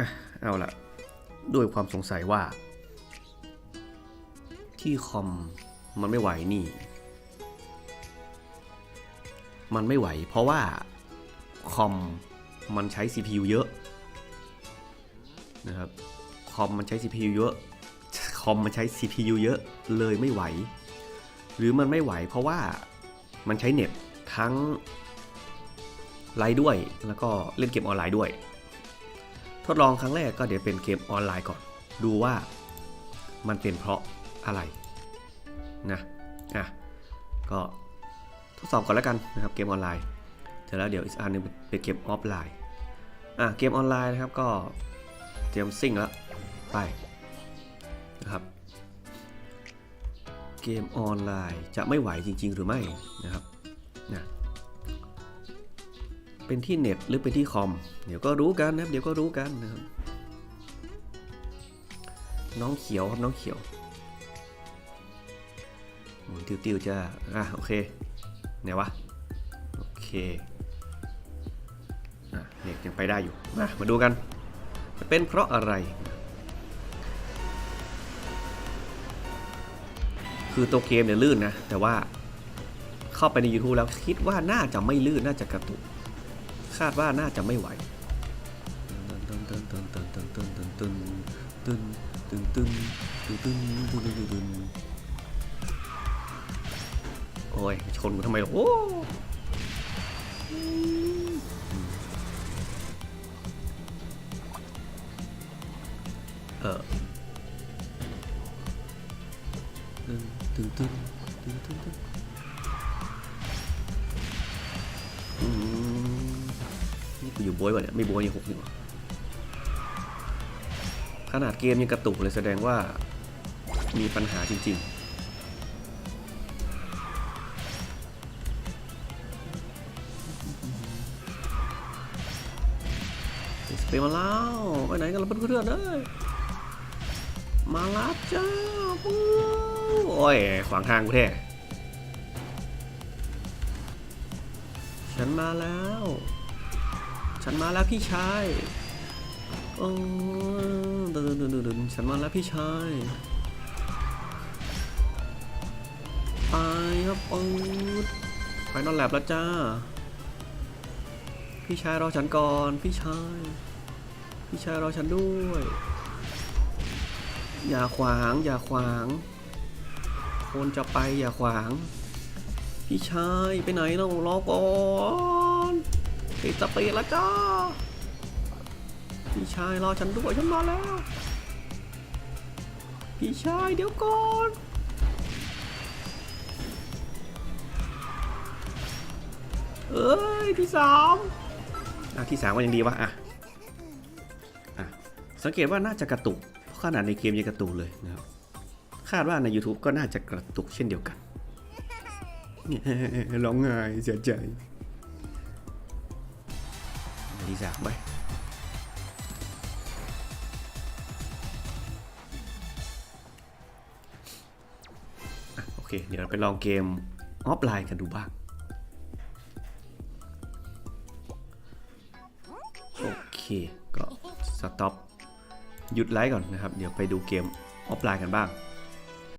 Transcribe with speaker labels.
Speaker 1: อะเอาละด้วยความสงสัยว่า ที่คอมมันไม่ไหวนี่ มันไม่ไหว เพราะว่าคอมมันใช้ CPU เยอะนะครับคอมมันใช้ CPU เยอะคอมมันใช้ CPU เยอะเลยไม่ไหว หรือมันไม่ไหวเพราะว่ามันใช้เน็ตทั้งไลฟ์ด้วยแล้วก็เล่นเกมออนไลน์ด้วย ดลองครั้งแรกก็เดี๋ยวเป็นเกมออนไลน์ก่อน ดูว่ามันเป็นเพราะอะไรนะอะก็ทดสอบก่อนแล้วกันนะครับเกมออนไลน์เสร็จแล้วเดี๋ยวอีกอันหนึงเป็นเกมออฟไลน์อะเกมออนไลน์นะครับก็เตรียมซิ่งแล้วไปนะครับเกมออนไลน์จะไม่ไหวจริง ๆ หรือไม่นะครับ เป็นที่เน็ตหรือเป็นที่คอม เดี๋ยวก็รู้กันนะครับเดี๋ยวก็รู้กันนะครับน้องเขียวครับน้องเขียวหมุนติวๆจะอะโอเคไหนวะโอเคอะเน็ตยังไปได้อยู่มามาดูกันจะเป็นเพราะอะไร คือตัวเกมเนี่ยลื่นนะ แต่ว่าเข้าไปใน YouTube แล้วคิดว่าน่าจะไม่ลื่นน่าจะกระตุก คาดว่าน่าจะไม่ไหวโอ้ยชนกูทำไมโอ้เออตึ้งตึ้งตึ้งตึ้งตึ้ง กูอยู่โบยป่ะเนี่ยไม่โบยยังหกนี่หว่าขนาดเกมยังกระตุกเลยแสดงว่ามีปัญหาจริงๆสเปรมาแล้วไปไหนกันล่ะเพื่อนๆเอ้ยมาล้วจ้าปูโอ้ยขวางทางกูแท้ฉันมาแล้ว ฉันมาแล้วพี่ชายเออเดินดินดินเดินฉันมาแล้วพี่ชายไปครับปืดไปนอนแลบแล้วจ้า พี่ชายรอฉันก่อน พี่ชาย พี่ชายรอฉันด้วย อย่าขวาง อย่าขวาง คนจะไปอย่าขวาง พี่ชายไปไหนเรารอก่อน ติดสปีดแล้วจ้าพี่ชายรอฉันด้วยฉันมาแล้ว พี่ชายเดี๋ยวก่อนเอ้ยที่สามอะที่สามก็ยังดีวะอะอะ สังเกตว่าน่าจะกระตุก เพราะขนาดในเกมยังกระตุกเลยนะครับ คาดว่าใน YouTube ก็น่าจะกระตุกเช่นเดียวกันร้องไห้เสียใจ ที่สามไปโอเค เดี๋ยวเราไปลองเกมออฟไลน์กันดูบ้างโอเค ก็สต็อปหยุดไลฟ์ก่อนนะครับ เดี๋ยวไปดูเกมออฟไลน์กันบ้าง